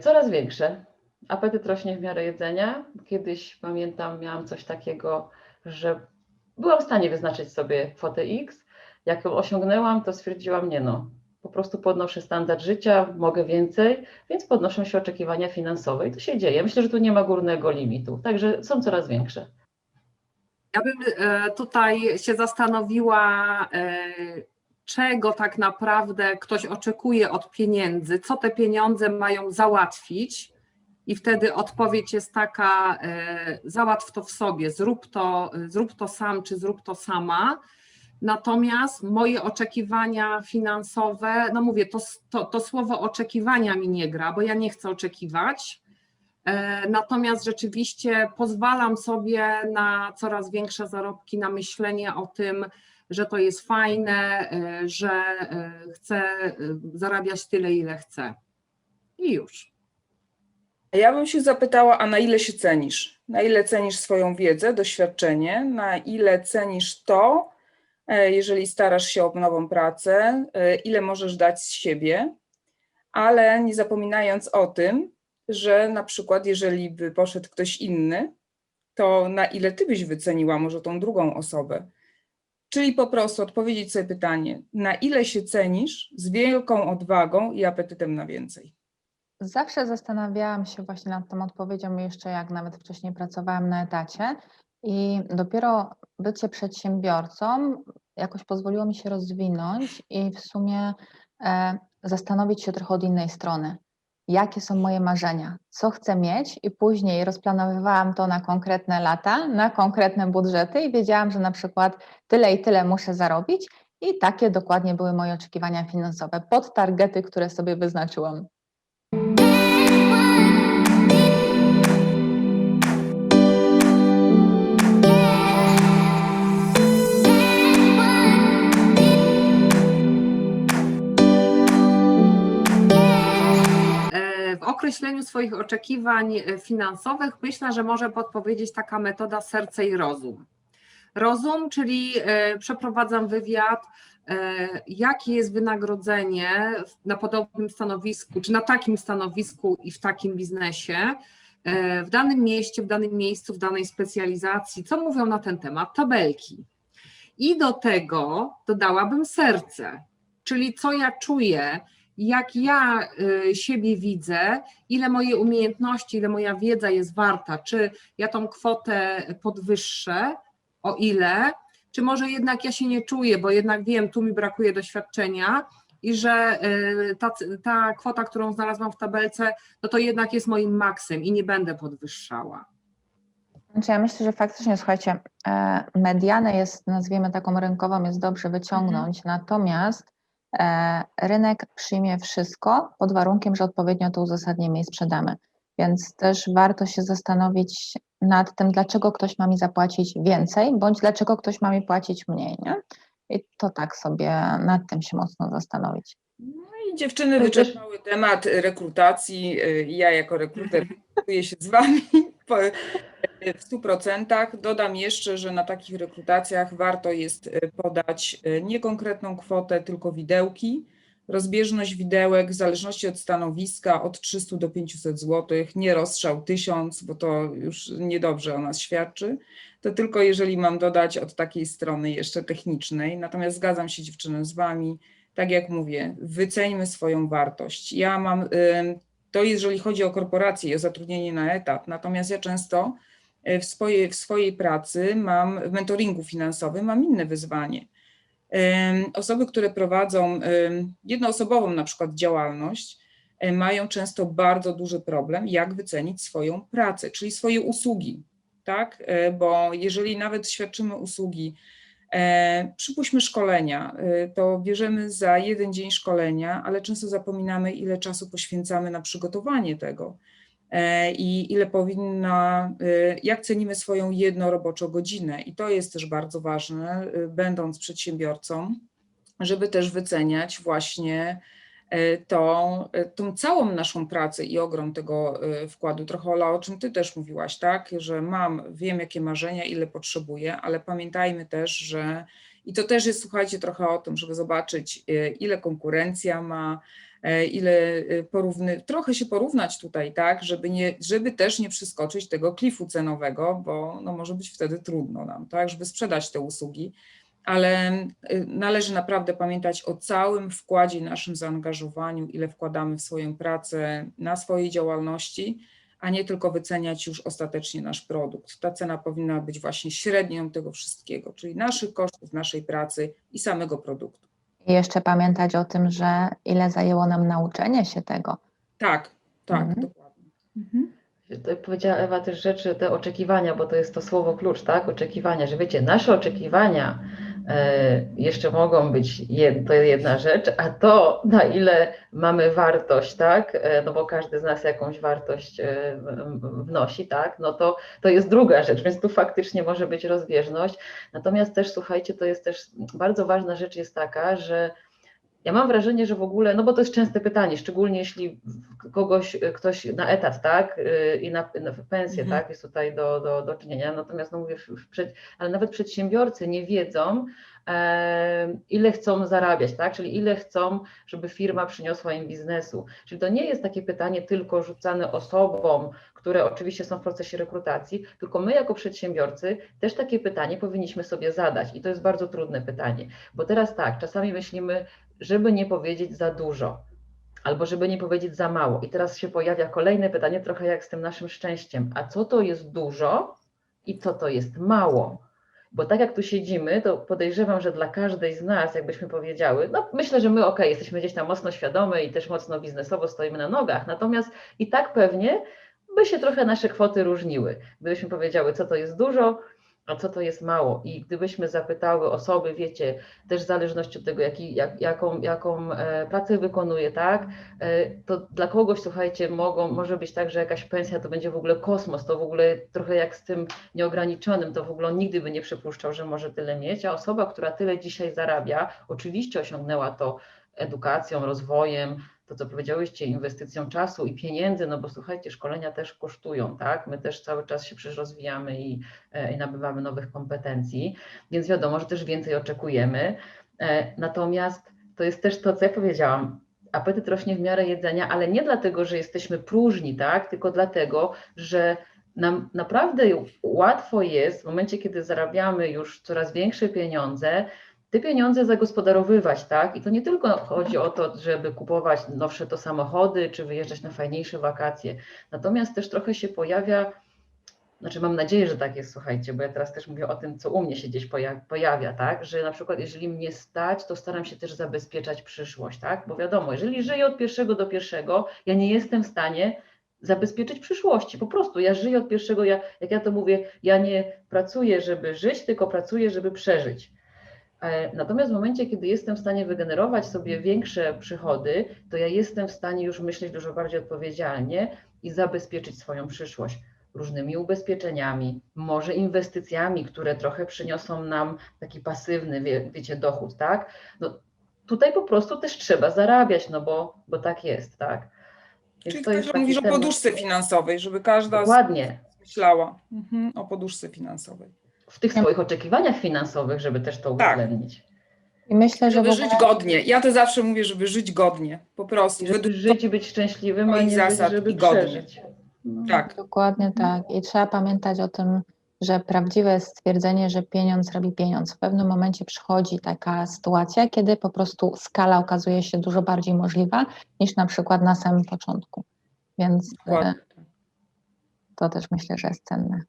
Coraz większe. Apetyt rośnie w miarę jedzenia. Kiedyś pamiętam, miałam coś takiego, że byłam w stanie wyznaczyć sobie kwotę X. Jak ją osiągnęłam, to stwierdziłam, nie no, po prostu podnoszę standard życia, mogę więcej, więc podnoszą się oczekiwania finansowe i to się dzieje. Myślę, że tu nie ma górnego limitu, także są coraz większe. Ja bym e, tutaj się zastanowiła, e, czego tak naprawdę ktoś oczekuje od pieniędzy, co te pieniądze mają załatwić. I wtedy odpowiedź jest taka: e, załatw to w sobie, zrób to, zrób to sam czy zrób to sama. Natomiast moje oczekiwania finansowe, no mówię, to, to, to słowo oczekiwania mi nie gra, bo ja nie chcę oczekiwać. E, Natomiast rzeczywiście pozwalam sobie na coraz większe zarobki, na myślenie o tym, że to jest fajne, e, że e, chcę e, zarabiać tyle, ile chcę. I już. Ja bym się zapytała, a na ile się cenisz? Na ile cenisz swoją wiedzę, doświadczenie? Na ile cenisz to, jeżeli starasz się o nową pracę, ile możesz dać z siebie, ale nie zapominając o tym, że na przykład, jeżeli by poszedł ktoś inny, to na ile ty byś wyceniła może tą drugą osobę? Czyli po prostu odpowiedzieć sobie pytanie, na ile się cenisz z wielką odwagą i apetytem na więcej? Zawsze zastanawiałam się właśnie nad tą odpowiedzią jeszcze jak nawet wcześniej pracowałam na etacie i dopiero bycie przedsiębiorcą jakoś pozwoliło mi się rozwinąć i w sumie e, zastanowić się trochę od innej strony. Jakie są moje marzenia, co chcę mieć, i później rozplanowywałam to na konkretne lata, na konkretne budżety, i wiedziałam, że na przykład tyle i tyle muszę zarobić, i takie dokładnie były moje oczekiwania finansowe pod targety, które sobie wyznaczyłam. Określeniu swoich oczekiwań e, finansowych myślę, że może podpowiedzieć taka metoda serce i rozum. Rozum, czyli e, przeprowadzam wywiad, e, jakie jest wynagrodzenie na podobnym stanowisku, czy na takim stanowisku i w takim biznesie, w danym mieście, w danym miejscu, w danej specjalizacji, co mówią na ten temat, tabelki. I do tego dodałabym serce, czyli co ja czuję, jak ja y, siebie widzę, ile moje umiejętności, ile moja wiedza jest warta, czy ja tą kwotę podwyższę, o ile, czy może jednak ja się nie czuję, bo jednak wiem, tu mi brakuje doświadczenia i że y, ta, ta kwota, którą znalazłam w tabelce, no to jednak jest moim maksem i nie będę podwyższała. Znaczy ja myślę, że faktycznie, słuchajcie, e, medianę jest, nazwijmy taką rynkową, jest dobrze wyciągnąć, natomiast e, rynek przyjmie wszystko pod warunkiem, że odpowiednio to uzasadnimy i sprzedamy. Więc też warto się zastanowić nad tym, dlaczego ktoś ma mi zapłacić więcej, bądź dlaczego ktoś ma mi płacić mniej, nie? I to tak sobie nad tym się mocno zastanowić. No i dziewczyny wyczerpały temat rekrutacji. Y, Ja jako rekruter kontaktuję się z Wami w 100%. Dodam jeszcze, że na takich rekrutacjach warto jest y, podać y, nie konkretną kwotę, tylko widełki. Rozbieżność widełek w zależności od stanowiska od 300 do 500 zł, nie rozstrzał 1000, bo to już niedobrze o nas świadczy. To tylko jeżeli mam dodać od takiej strony jeszcze technicznej. Natomiast zgadzam się dziewczyny z Wami tak jak mówię, wyceńmy swoją wartość. Ja mam, to jeżeli chodzi o korporacje i o zatrudnienie na etat, natomiast ja często w swojej, w swojej pracy mam, w mentoringu finansowym mam inne wyzwanie. Osoby, które prowadzą jednoosobową na przykład działalność, y, mają często bardzo duży problem, jak wycenić swoją pracę, czyli swoje usługi, tak? Y, Bo jeżeli nawet świadczymy usługi, E, Przypuśćmy szkolenia, e, to bierzemy za jeden dzień szkolenia, ale często zapominamy, ile czasu poświęcamy na przygotowanie tego e, i ile powinna, e, jak cenimy swoją jedną roboczą godzinę. I to jest też bardzo ważne, e, będąc przedsiębiorcą, żeby też wyceniać właśnie e, tą, e, tą całą naszą pracę i ogrom tego e, wkładu. Trochę Ola, o czym Ty też mówiłaś, tak? Że mam, wiem jakie marzenia, ile potrzebuję, ale pamiętajmy też, że i to też jest, słuchajcie, trochę o tym, żeby zobaczyć, e, ile konkurencja ma, e, ile e, porówny, trochę się porównać tutaj, tak, żeby, nie, żeby też nie przeskoczyć tego klifu cenowego, bo no, może być wtedy trudno nam, tak, żeby sprzedać te usługi, ale y, należy naprawdę pamiętać o całym wkładzie, naszym zaangażowaniu, ile wkładamy w swoją pracę na swojej działalności, a nie tylko wyceniać już ostatecznie nasz produkt. Ta cena powinna być właśnie średnią tego wszystkiego, czyli naszych kosztów, naszej pracy i samego produktu. I jeszcze pamiętać o tym, że ile zajęło nam nauczenie się tego. Tak, tak, Mhm. dokładnie. Mhm. Tutaj powiedziała Ewa też rzeczy, te oczekiwania, bo to jest to słowo klucz, tak? Oczekiwania, że wiecie, nasze oczekiwania jeszcze mogą być, to jedna rzecz, a to na ile mamy wartość, tak? E, no bo każdy z nas jakąś wartość e, wnosi, tak? No to, to jest druga rzecz, więc tu faktycznie może być rozbieżność. Natomiast też słuchajcie, to jest też bardzo ważna rzecz jest taka, że ja mam wrażenie, że w ogóle, no bo to jest częste pytanie, szczególnie jeśli kogoś, ktoś na etat, tak, y, i na, na pensję, Mhm. tak, jest tutaj do, do, do czynienia. Natomiast, no mówię, ale nawet przedsiębiorcy nie wiedzą, e, ile chcą zarabiać, tak, czyli ile chcą, żeby firma przyniosła im biznesu. Czyli to nie jest takie pytanie tylko rzucane osobom, które oczywiście są w procesie rekrutacji, tylko my jako przedsiębiorcy też takie pytanie powinniśmy sobie zadać i to jest bardzo trudne pytanie, bo teraz tak, czasami myślimy, żeby nie powiedzieć za dużo, albo żeby nie powiedzieć za mało. I teraz się pojawia kolejne pytanie, trochę jak z tym naszym szczęściem. A co to jest dużo i co to jest mało? Bo tak jak tu siedzimy, to podejrzewam, że dla każdej z nas, jakbyśmy powiedziały, no myślę, że my ok, jesteśmy gdzieś tam mocno świadome i też mocno biznesowo stoimy na nogach, natomiast i tak pewnie by się trochę nasze kwoty różniły. Gdybyśmy powiedziały, co to jest dużo, a co to jest mało. I gdybyśmy zapytały osoby, wiecie, też w zależności od tego, jaki, jak, jaką, jaką e, pracę wykonuje, tak, e, to dla kogoś, słuchajcie, mogą, może być tak, że jakaś pensja to będzie w ogóle kosmos, to w ogóle trochę jak z tym nieograniczonym, to w ogóle on nigdy by nie przypuszczał, że może tyle mieć, a osoba, która tyle dzisiaj zarabia, oczywiście osiągnęła to edukacją, rozwojem, to co powiedziałyście, inwestycją czasu i pieniędzy, no bo słuchajcie, szkolenia też kosztują, tak? My też cały czas się przecież rozwijamy i, e, i nabywamy nowych kompetencji, więc wiadomo, że też więcej oczekujemy. E, Natomiast to jest też to, co ja powiedziałam, apetyt rośnie w miarę jedzenia, ale nie dlatego, że jesteśmy próżni, tak? Tylko dlatego, że nam naprawdę łatwo jest w momencie, kiedy zarabiamy już coraz większe pieniądze, te pieniądze zagospodarowywać, tak? I to nie tylko chodzi o to, żeby kupować nowsze to samochody, czy wyjeżdżać na fajniejsze wakacje. Natomiast też trochę się pojawia, znaczy mam nadzieję, że tak jest, słuchajcie, bo ja teraz też mówię o tym, co u mnie się gdzieś poja- pojawia, tak? Że na przykład jeżeli mnie stać, to staram się też zabezpieczać przyszłość, tak? Bo wiadomo, jeżeli żyję od pierwszego do pierwszego, ja nie jestem w stanie zabezpieczyć przyszłości. Po prostu ja żyję od pierwszego, ja, jak ja to mówię, ja nie pracuję, żeby żyć, tylko pracuję, żeby przeżyć. E, Natomiast w momencie, kiedy jestem w stanie wygenerować sobie większe przychody, to ja jestem w stanie już myśleć dużo bardziej odpowiedzialnie i zabezpieczyć swoją przyszłość różnymi ubezpieczeniami, może inwestycjami, które trochę przyniosą nam taki pasywny, wie, wiecie, dochód, tak? No, tutaj po prostu też trzeba zarabiać, no bo, bo tak jest, tak? Więc Czyli to taki mówisz o poduszce finansowej, żeby każda Dokładnie. myślała mhm, o poduszce finansowej. W tych swoich oczekiwaniach finansowych, żeby też to Tak. uwzględnić. I myślę, że Żeby ogóle... żyć godnie. Ja to zawsze mówię, żeby żyć godnie. Po prostu. Żeby Według żyć i być szczęśliwym, a nie zasad żeby i godnie. przeżyć. No. Tak. Dokładnie tak. I trzeba pamiętać o tym, że prawdziwe jest stwierdzenie, że pieniądz robi pieniądz. W pewnym momencie przychodzi taka sytuacja, kiedy po prostu skala okazuje się dużo bardziej możliwa niż na przykład na samym początku. Więc e, Dokładnie. to też myślę, że jest cenne.